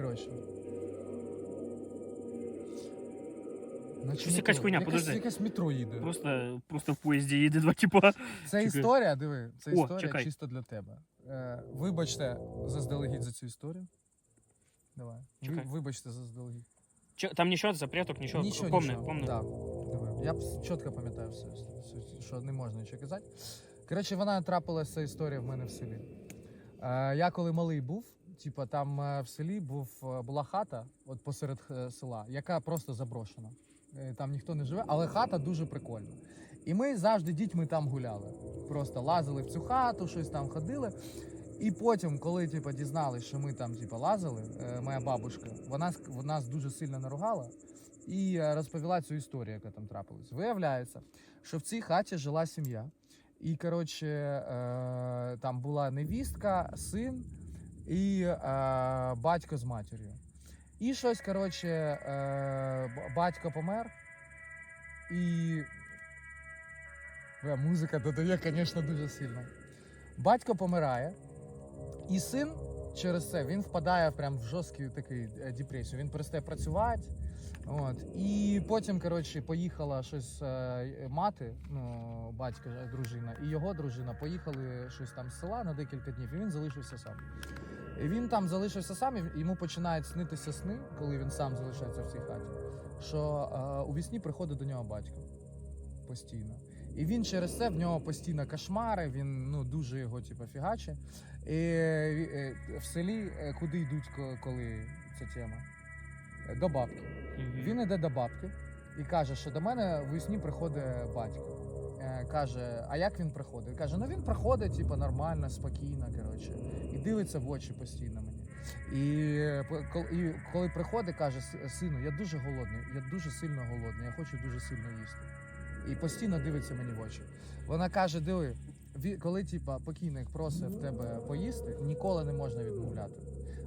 Коротше. Щось якась метро. хуйня, подожди. Якась метро їде. Просто, просто в поїзді їде два типа. Це Чекай. історія, диви, це О, історія чекай. чисто для тебе. Е, вибачте заздалегідь за цю історію. Давай. Ви, Чекай. вибачте заздалегідь. Чо, там нічого, запреток, нічого. Нічого, помни, нічого. помни. Да, диви. Я б чітко пам'ятаю все, все, що не можна нічого казати. Коротше, вона трапилася ця історія в мене в селі. Е, я коли малий був, типа там е, в селі був, е, була хата от посеред е, села, яка просто заброшена. Там ніхто не живе, але хата дуже прикольна. І ми завжди дітьми там гуляли. Просто лазили в цю хату, щось там ходили. І потім, коли типу, дізналися, що ми там типу, лазили, моя бабушка, вона, нас дуже сильно наругала і розповіла цю історію, яка там трапилась. Виявляється, що в цій хаті жила сім'я. І, коротше, там була невістка, син і е, батько з матір'ю. І щось, коротше, е, батько помер, і Бля, музика додає, звісно, дуже сильно. Батько помирає, і син через це він впадає прям в жорстку такий е, депресію. Він перестає працювати. От. І потім, коротше, поїхала щось е, мати, ну, батька, е, дружина, і його дружина поїхали щось там з села на декілька днів, і він залишився сам. І він там залишився сам, і йому починають снитися сни, коли він сам залишається в цій хаті. Що е, у вісні приходить до нього батько постійно. І він через це в нього постійно кошмари, він ну, дуже його типу, фігаче. І е, е, в селі е, куди йдуть, коли ця тема? Е, До бабки. Він іде до бабки і каже, що до мене в весні приходить батько. Каже, а як він приходить? Каже, ну він приходить, типу, нормально, спокійно, коротше, і дивиться в очі постійно мені. І, і коли приходить, каже, сину, я дуже голодний, я дуже сильно голодний, я хочу дуже сильно їсти. І постійно дивиться мені в очі. Вона каже: диви, коли типа покійник просить в тебе поїсти, ніколи не можна відмовляти.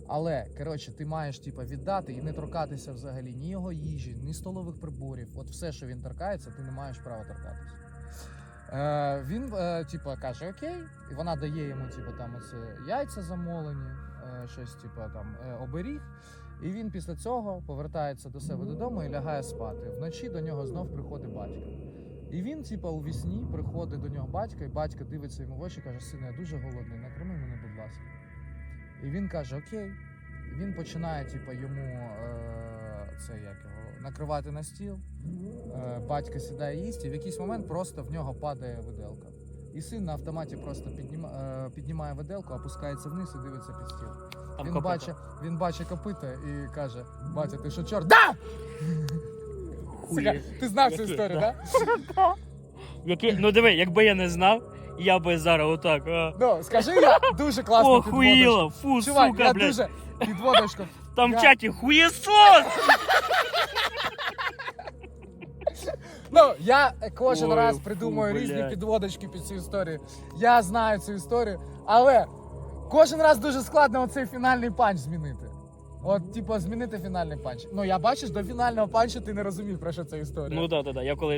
Але коротше, ти маєш типа віддати і не торкатися взагалі ні його їжі, ні столових приборів. От все, що він торкається, ти не маєш права торкатися. Е, він е, типа каже окей, і вона дає йому типа там оце яйця замолені, е, щось типа там оберіг. І він після цього повертається до себе додому і лягає спати. Вночі до нього знов приходить батько. І він, типа, у вісні приходить до нього батько, і батько дивиться йому в очі каже: Сину, я дуже голодний, накорми мене, будь ласка. І він каже: Окей. Він починає, типа, йому е, це як його накривати на стіл. Е, батько сідає їсти, і в якийсь момент просто в нього падає виделка. І син на автоматі просто підніма, е, піднімає виделку, опускається вниз і дивиться під стіл. Там він, копита. бачить, він бачить копита і каже: Батя, ти що, чорт? Да! Сука, Ти знав цю історію, да. так? Який, ну диви, якби я не знав, я би зараз отак. А. Ну, скажи я дуже класно підводочку. Охуїла, фу, Чувак, сука, я блядь. дуже підводочку. Там я- в чаті хуєсос! Ну, я кожен Ой, раз фу, різні блядь. підводочки під цю історію. Я знаю цю історію, але кожен раз дуже складно оцей фінальний панч змінити. От, типу, змінити фінальний панч. Ну, я бачиш, до фінального панчу ти не розумів, про що ця історія. Ну да, да, да. Я коли